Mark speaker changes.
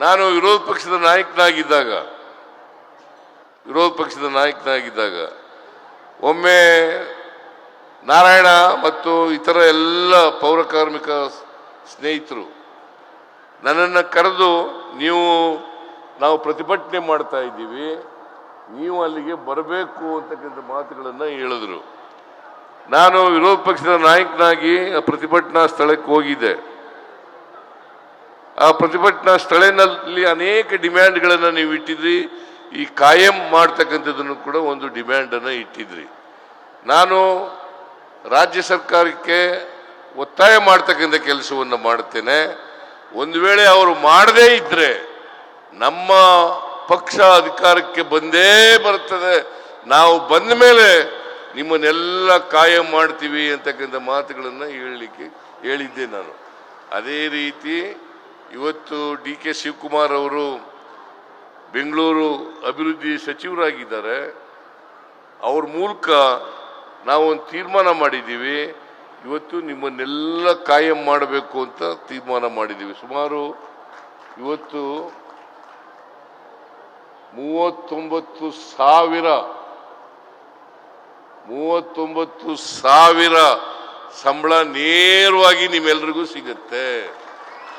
Speaker 1: ನಾನು ವಿರೋಧ ಪಕ್ಷದ ನಾಯಕನಾಗಿದ್ದಾಗ, ವಿರೋಧ ಪಕ್ಷದ ನಾಯಕನಾಗಿದ್ದಾಗ, ಒಮ್ಮೆ ನಾರಾಯಣ ಮತ್ತು ಇತರ ಎಲ್ಲ ಪೌರ ಕಾರ್ಮಿಕ ಸ್ನೇಹಿತರು ನನ್ನನ್ನು ಕರೆದು, ನೀವು, ನಾವು ಪ್ರತಿಭಟನೆ ಮಾಡ್ತಾ ಇದ್ದೀವಿ, ನೀವು ಅಲ್ಲಿಗೆ ಬರಬೇಕು, ಅಂತಕ್ಕಂಥ ಮಾತುಗಳನ್ನು ಹೇಳಿದ್ರು. ನಾನು ವಿರೋಧ ಪಕ್ಷದ ನಾಯಕನಾಗಿ ಪ್ರತಿಭಟನಾ ಸ್ಥಳಕ್ಕೆ ಹೋಗಿದ್ದೆ. ಆ ಪ್ರತಿಭಟನಾ ಸ್ಥಳದಲ್ಲಿ ಅನೇಕ ಡಿಮ್ಯಾಂಡ್ಗಳನ್ನು ನೀವು ಇಟ್ಟಿದ್ರಿ. ಈ ಕಾಯಂ ಮಾಡ್ತಕ್ಕಂಥದ್ದನ್ನು ಕೂಡ ಒಂದು ಡಿಮ್ಯಾಂಡನ್ನು ಇಟ್ಟಿದ್ರಿ. ನಾನು ರಾಜ್ಯ ಸರ್ಕಾರಕ್ಕೆ ಒತ್ತಾಯ ಮಾಡ್ತಕ್ಕಂಥ ಕೆಲಸವನ್ನು ಮಾಡ್ತೇನೆ. ಒಂದು ವೇಳೆ ಅವರು ಮಾಡದೇ ಇದ್ದರೆ ನಮ್ಮ ಪಕ್ಷ ಅಧಿಕಾರಕ್ಕೆ ಬಂದೇ ಬರ್ತದೆ ನಾವು ಬಂದ ಮೇಲೆ ನಿಮ್ಮನ್ನೆಲ್ಲ ಕಾಯಂ ಮಾಡ್ತೀವಿ ಅಂತಕ್ಕಂಥ ಮಾತುಗಳನ್ನು ಹೇಳಲಿಕ್ಕೆ ಹೇಳಿದ್ದೆ ನಾನು. ಅದೇ ರೀತಿ ಇವತ್ತು ಡಿ ಕೆ ಶಿವಕುಮಾರ್ ಅವರು ಬೆಂಗಳೂರು ಅಭಿವೃದ್ಧಿ ಸಚಿವರಾಗಿದ್ದಾರೆ. ಅವ್ರ ಮೂಲಕ ನಾವು ಒಂದು ತೀರ್ಮಾನ ಮಾಡಿದ್ದೀವಿ. ಇವತ್ತು ನಿಮ್ಮನ್ನೆಲ್ಲ ಕಾಯಂ ಮಾಡಬೇಕು ಅಂತ ತೀರ್ಮಾನ ಮಾಡಿದ್ದೀವಿ. ಸುಮಾರು ಇವತ್ತು ಮೂವತ್ತೊಂಬತ್ತು ಸಾವಿರ ಮೂವತ್ತೊಂಬತ್ತು ಸಾವಿರ ಸಂಬಳ ನೇರವಾಗಿ ನಿಮ್ಮೆಲ್ರಿಗೂ ಸಿಗುತ್ತೆ.